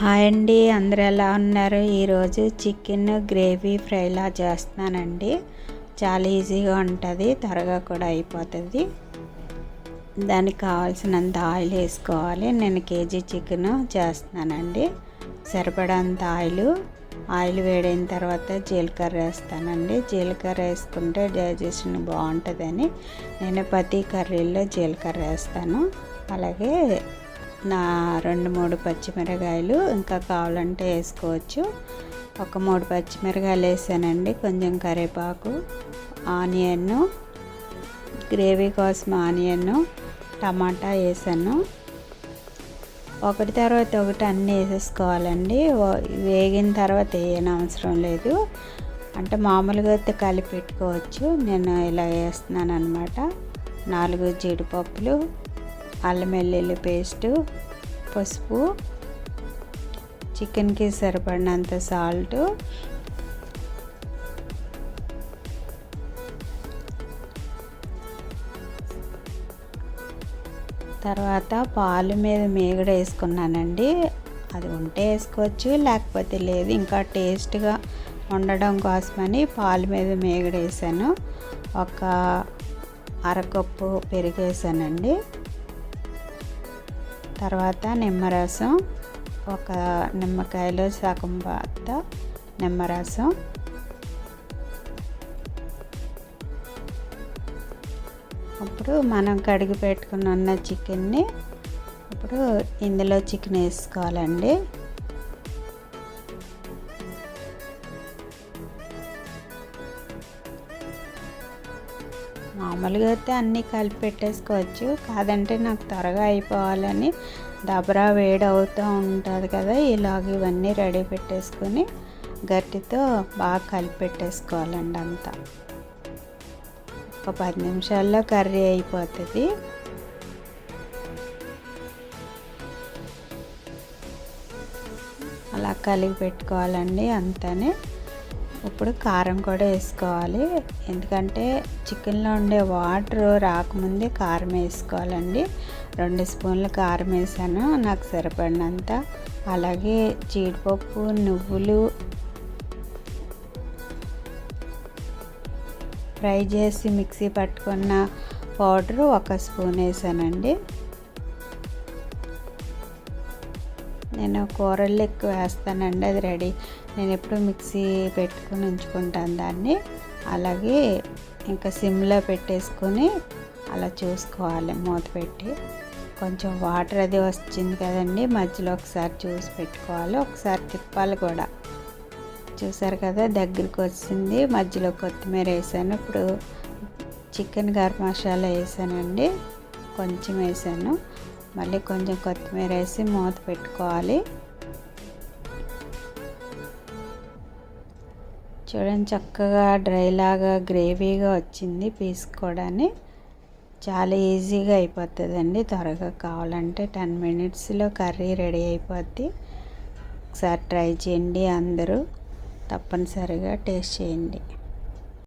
Hi అండి అందరు ఎలా ఉన్నారు? ఈరోజు చికెన్ గ్రేవీ ఫ్రైలా చేస్తున్నానండి. చాలా ఈజీగా ఉంటుంది త్వరగా కూడా అయిపోతుంది. దానికి కావాల్సినంత ఆయిల్ వేసుకోవాలి. నేను కేజీ చికెన్ చేస్తున్నానండి. సరిపడంత ఆయిల్ ఆయిల్ వేడైన తర్వాత జీలకర్ర వేస్తానండి. జీలకర్ర వేసుకుంటే డైజెషన్ బాగుంటుందని నేను ప్రతి కర్రీలో జీలకర్ర వేస్తాను. అలాగే నా రెండు మూడు పచ్చిమిరకాయలు ఇంకా కావాలంటే వేసుకోవచ్చు. ఒక మూడు పచ్చిమిరకాయలు వేసానండి. కొంచెం కరివేపాకు ఆనియన్ గ్రేవీ కోసం ఆనియన్ టమాటా వేసాను. ఒకటి తర్వాత ఒకటి అన్నీ వేసేసుకోవాలండి. వేగిన తర్వాత వేయని అవసరం లేదు. అంటే మామూలుగా అయితే కలిపి పెట్టుకోవచ్చు. నేను ఇలా వేస్తున్నాను అనమాట నాలుగు జీడిపప్పులు అల్లం వెల్లుల్లి పేస్టు పసుపు చికెన్కి సరిపడినంత సాల్ట్ తర్వాత పాలు మీద మేగడ వేసుకున్నానండి. అది ఉంటే వేసుకోవచ్చు లేకపోతే లేదు. ఇంకా టేస్ట్గా ఉండడం కోసమని పాలు మీద మేగడ వేసాను. ఒక అరకప్పు పెరిగేసానండి వేసానండి. తర్వాత నిమ్మరసం ఒక నిమ్మకాయలో సగం పాత నిమ్మరసం. అప్పుడు మనం కడిగి పెట్టుకున్న చికెన్ని ఇప్పుడు ఇందులో చికెన్ వేసుకోవాలండి. మామూలుగా అయితే అన్నీ కలిపి పెట్టేసుకోవచ్చు. కాదంటే నాకు త్వరగా అయిపోవాలని దబరా వేడి అవుతూ ఉంటుంది కదా ఇలాగ ఇవన్నీ రెడీ పెట్టేసుకొని గట్టితో బాగా కలిపి పెట్టేసుకోవాలండి అంతా. ఒక పది నిమిషాల్లో కర్రీ అయిపోతుంది. అలా కలిపి పెట్టుకోవాలండి అంతనే. ఇప్పుడు కారం కూడా వేసుకోవాలి. ఎందుకంటే చికెన్లో ఉండే వాటర్ రాకముందే కారం వేసుకోవాలండి. రెండు స్పూన్లు కారం వేసాను నాకు సరిపడినంత. అలాగే జీడిపప్పు నువ్వులు ఫ్రై చేసి మిక్సీ పట్టుకున్న పౌడరు ఒక స్పూన్ వేసానండి. నేను కూరల్లో ఎక్కువ వేస్తానండి అది రెడీ. నేను ఎప్పుడు మిక్సీ పెట్టుకుని ఉంచుకుంటాను దాన్ని. అలాగే ఇంకా సిమ్లో పెట్టేసుకొని అలా చూసుకోవాలి మూత పెట్టి. కొంచెం వాటర్ అది వచ్చింది కదండి మధ్యలో ఒకసారి చూసి పెట్టుకోవాలి. ఒకసారి తిప్పాలి కూడా. చూసారు కదా దగ్గరికి వచ్చింది. మధ్యలో కొత్తిమీర వేసాను. ఇప్పుడు చికెన్ గరం మసాలా వేసానండి. కొంచెం వేసాను. మళ్ళీ కొంచెం కొత్తిమీర వేసి మూత పెట్టుకోవాలి. చూడండి చక్కగా డ్రైలాగా గ్రేవీగా వచ్చింది పీస్ కూడా చాలా ఈజీగా అయిపోతుందండి. త్వరగా కావాలంటే టెన్ మినిట్స్లో కర్రీ రెడీ అయిపోద్ది. ఒకసారి ట్రై చేయండి అందరూ. తప్పనిసరిగా టేస్ట్ చేయండి.